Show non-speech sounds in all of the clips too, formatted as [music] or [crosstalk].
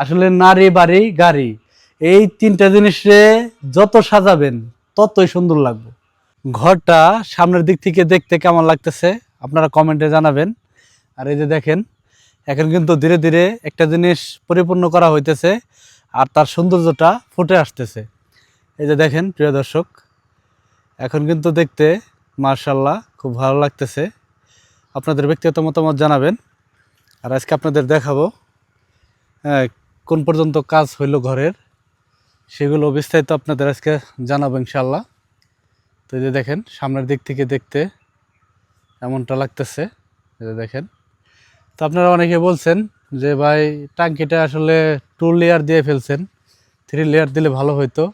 আসলে নারী বাড়ি গাড়ি এই তিনটা জিনিসে যত সাজাবেন ততই সুন্দর লাগবে। ঘরটা সামনের দিক থেকে দেখতে কেমন লাগতেছে আপনারা কমেন্টে জানাবেন। আর এই যে দেখেন এখন কিন্তু ধীরে ধীরে একটা জিনিস পরিপূর্ণ করা হইতেছে আর তার সৌন্দর্যটা ফুটে আসতেছে। এই যে দেখেন প্রিয় দর্শক এখন কিন্তু দেখতে মার্শাল্লাহ খুব ভালো লাগতেছে। আপনাদের ব্যক্তিগত মতামত জানাবেন। আর আজকে আপনাদের দেখাবো হ্যাঁ, কোন পর্যন্ত কাজ হইল ঘরের, সেগুলো বিস্তারিত আপনাদের আজকে জানাব ইনশাল্লাহ তো এই যে দেখেন, সামনের দিক থেকে দেখতে এমনটা লাগতেছে। এই যে দেখেন, তো আপনারা অনেকে বলছেন যে, ভাই টাঙ্কিটা আসলে টু লেয়ার দিয়ে ফেলছেন থ্রি লেয়ার দিলে ভালো হইতো।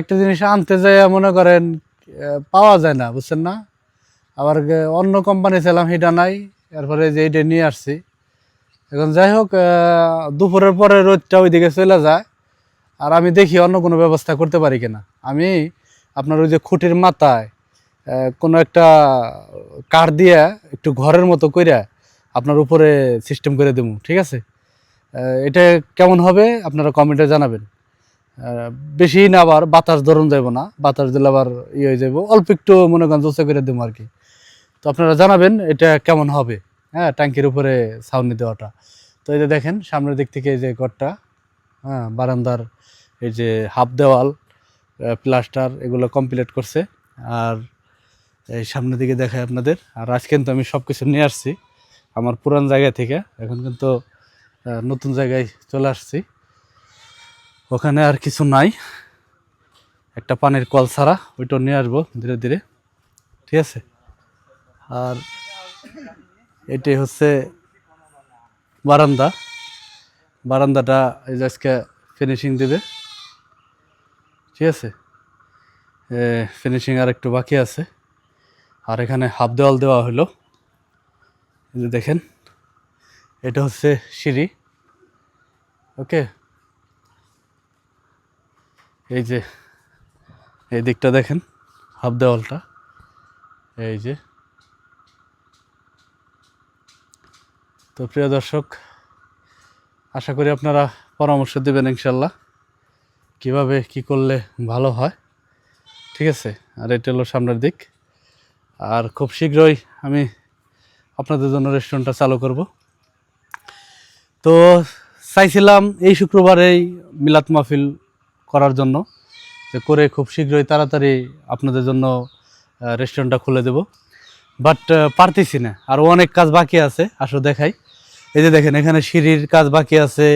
একটা জিনিস আনতে যায় মনে করেন পাওয়া যায় না, বুঝছেন না? আবার অন্য কোম্পানি ছিলাম সেটা নাই, এরপরে যে এইটা নিয়ে আসছি এখন যাই হোক দুপুরের পরে রোদটা ওইদিকে চলে যায়। আর আমি দেখি অন্য কোনো ব্যবস্থা করতে পারি কিনা। আমি আপনার ওই যে খুঁটির মাথায় কোনো একটা কাঠ দিয়ে একটু ঘরের মতো কইরা আপনার উপরে সিস্টেম করে দেবো ঠিক আছে? এটা কেমন হবে আপনারা কমেন্টে জানাবেন। বেশি না আবার বাতাস ধরুন যাইব না, বাতাস দিলে আবার ইয়ে হয়ে যাব অল্প একটু মনে করেন জোসে করে দেবো আর কি। তো আপনারা জানাবেন এটা কেমন হবে। হ্যাঁ ট্যাঙ্কির উপরে ছাউনি দেওয়াটা। তো এই যে দেখেন, সামনের দিক থেকে এই যে ঘরটা হ্যাঁ বারান্দার এই যে হাফ দেওয়াল প্লাস্টার এগুলো কমপ্লিট করছে। আর এই সামনের দিকে দেখায় আপনাদের, আর আজ কিন্তু আমি সব কিছু নিয়ে আসছি আমার পুরান জায়গা থেকে। এখন কিন্তু নতুন জায়গায় চলে আসছি। ওখানে আর কিছু নাই। একটা পানির কল ছাড়া ওইটা নিয়ে আসব ধীরে ধীরে। ঠিক আছে? আর এটাই হচ্ছে বারান্দা। বারান্দাটা এই যে আজকে ফিনিশিং দেবে। ঠিক আছে? ফিনিশিং আর একটু বাকি আছে। আর এখানে হাফ দেওয়াল দেওয়া হলো। যে দেখেন, এটা হচ্ছে সিঁড়ি। ওকে? এই যে, এই দিকটা দেখেন, হাফ দেওয়ালটা। এই যে তো প্রিয় দর্শক, আশা করি আপনারা পরামর্শ দেবেন ইনশাল্লাহ, কীভাবে কি করলে ভালো হয়। ঠিক আছে, আর এটা হলো সামনের দিক। আর খুব শীঘ্রই আমি আপনাদের জন্য রেস্টুরেন্টটা চালু করব। তো চাইছিলাম এই শুক্রবারেই মিলাত মাহফিল করার জন্য, যে করে খুব শীঘ্রই তাড়াতাড়ি আপনাদের জন্য রেস্টুরেন্টটা খুলে দেব। বাট পারতেছি না। আর অনেক কাজ বাকি আছে, আসো দেখাই। এই যে দেখেন, এখানে সিঁড়ির কাজ বাকি আছে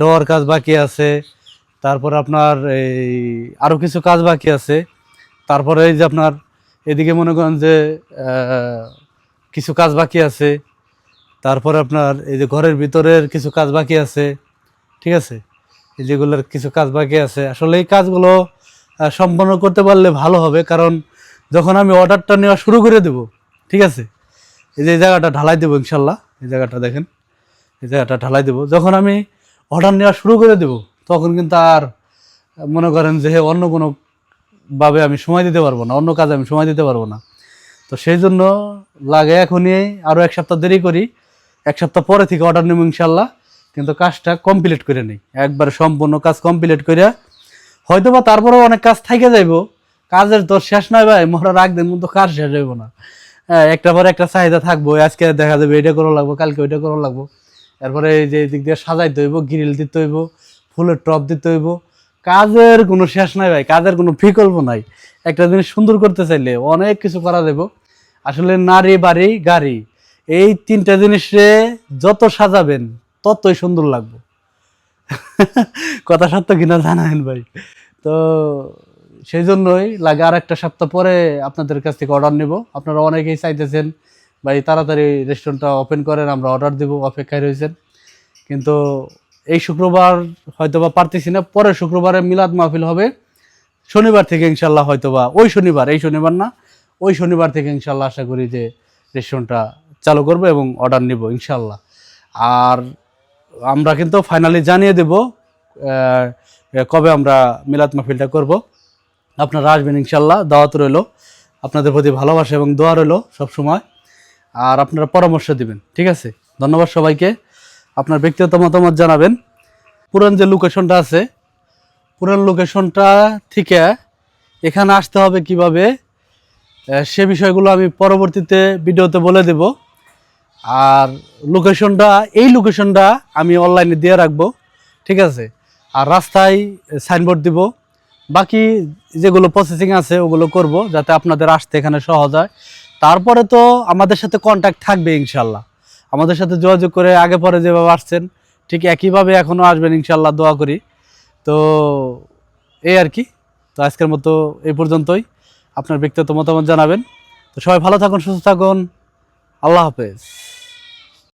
ডোয়ার কাজ বাকি আছে, তারপর আপনার এই আরও কিছু কাজ বাকি আছে। তারপরে এই যে আপনার এদিকে মনে করেন যে কিছু কাজ বাকি আছে, তারপরে আপনার এই যে ঘরের ভিতরের কিছু কাজ বাকি আছে, ঠিক আছে? এই যেগুলোর কিছু কাজ বাকি আছে। আসলে এই কাজগুলো সম্পন্ন করতে পারলে ভালো হবে, কারণ যখন আমি অর্ডারটা নেওয়া শুরু করে দেব, ঠিক আছে? এই যে এই জায়গাটা ঢালাই দেবো ইনশাল্লাহ। এই জায়গাটা দেখেন। এই জায়গাটা ঢালাই দেবো। যখন আমি অর্ডার নেওয়া শুরু করে দেব, তখন কিন্তু আর মনে করেন যে অন্য কোনো ভাবে আমি সময় দিতে পারব না, অন্য কাজে আমি সময় দিতে পারব না। তো সেই জন্য লাগে এখনই আরও এক সপ্তাহ দেরি করি, এক সপ্তাহ পরে থেকে অর্ডার নেব ইনশাল্লাহ। কিন্তু কাজটা কমপ্লিট করে নেই। একবার সম্পূর্ণ কাজ কমপ্লিট করে হয়তো বা তারপরেও অনেক কাজ থেকে যাইব। কাজের তো শেষ নয় ভাই, মরার আগ দিন মতো কাজ শেষ হইব না। একটা পর একটা চাহিদা থাকব আজকে দেখা যাবে এটা করা লাগবো, কালকে ওইটা করা লাগবো। এরপরে যে দিক দিয়ে সাজাইতে হইব গ্রিল দিতে হইব, ফুলের টপ দিতে হইব। কাজের কোনো শেষ নাই ভাই, কাজের কোনো বিকল্প নাই। একটা জিনিস সুন্দর করতে চাইলে অনেক কিছু করা যাব আসলে নারী বাড়ি, গাড়ি, এই তিনটা জিনিসে যত সাজাবেন, ততই সুন্দর লাগবে। [laughs] কথা সত্য কিনা জানাবেন ভাই। তো সেই জন্যই লাগে আর একটা সপ্তাহ পরে আপনাদের কাছ থেকে অর্ডার নেব। আপনারা অনেকেই চাইতেছেন, ভাই, তাড়াতাড়ি রেস্টুরেন্টটা ওপেন করেন, আমরা অর্ডার দেব, অপেক্ষায় রয়েছেন। কিন্তু এই শুক্রবার হয়তো বা পারতেছি না, পরের শুক্রবারে মিলাদ মাহফিল হবে। শনিবার থেকে ইনশাল্লাহ হয়তো বা ওই শনিবার, এই শনিবার না, ওই শনিবার থেকে ইনশাল্লাহ আশা করি যে রেস্টুরেন্টটা চালু করব এবং অর্ডার নিব ইনশাল্লাহ আর আমরা কিন্তু ফাইনালি জানিয়ে দেব কবে আমরা মিলাদ মাহফিলটা করব। আপনারা আসবেন ইনশাল্লাহ, দাওয়াত রইল। আপনাদের প্রতি ভালোবাসা এবং দোয়া রইল সবসময়। আর আপনারা পরামর্শ দিবেন, ঠিক আছে? ধন্যবাদ সবাইকে। আপনার ব্যক্তিগত মতামত জানাবেন। পুরান যে লোকেশনটা আছে, পুরান লোকেশনটা থেকে এখানে আসতে হবে কীভাবে সে বিষয়গুলো আমি পরবর্তীতে ভিডিওতে বলে দেব। আর লোকেশনটা, এই লোকেশনটা আমি অনলাইনে দিয়ে রাখব, ঠিক আছে? আর রাস্তায় সাইনবোর্ড দিব। বাকি যেগুলো প্রসেসিং আছে, ওগুলো করব যাতে আপনাদের আসতে এখানে সহজ হয়। তারপরে তো আমাদের সাথে কন্ট্যাক্ট থাকবে ইনশাল্লাহ। আমাদের সাথে যোগাযোগ করে আগে পরে যেভাবে আসছেন, ঠিক একইভাবে এখনও আসবেন ইনশাল্লাহ, দোয়া করি। তো এই আর কি। তো আজকের মতো এই পর্যন্তই। আপনার ব্যক্তিগত মতামত জানাবেন। তো সবাই ভালো থাকুন, সুস্থ থাকুন। আল্লাহ হাফেজ।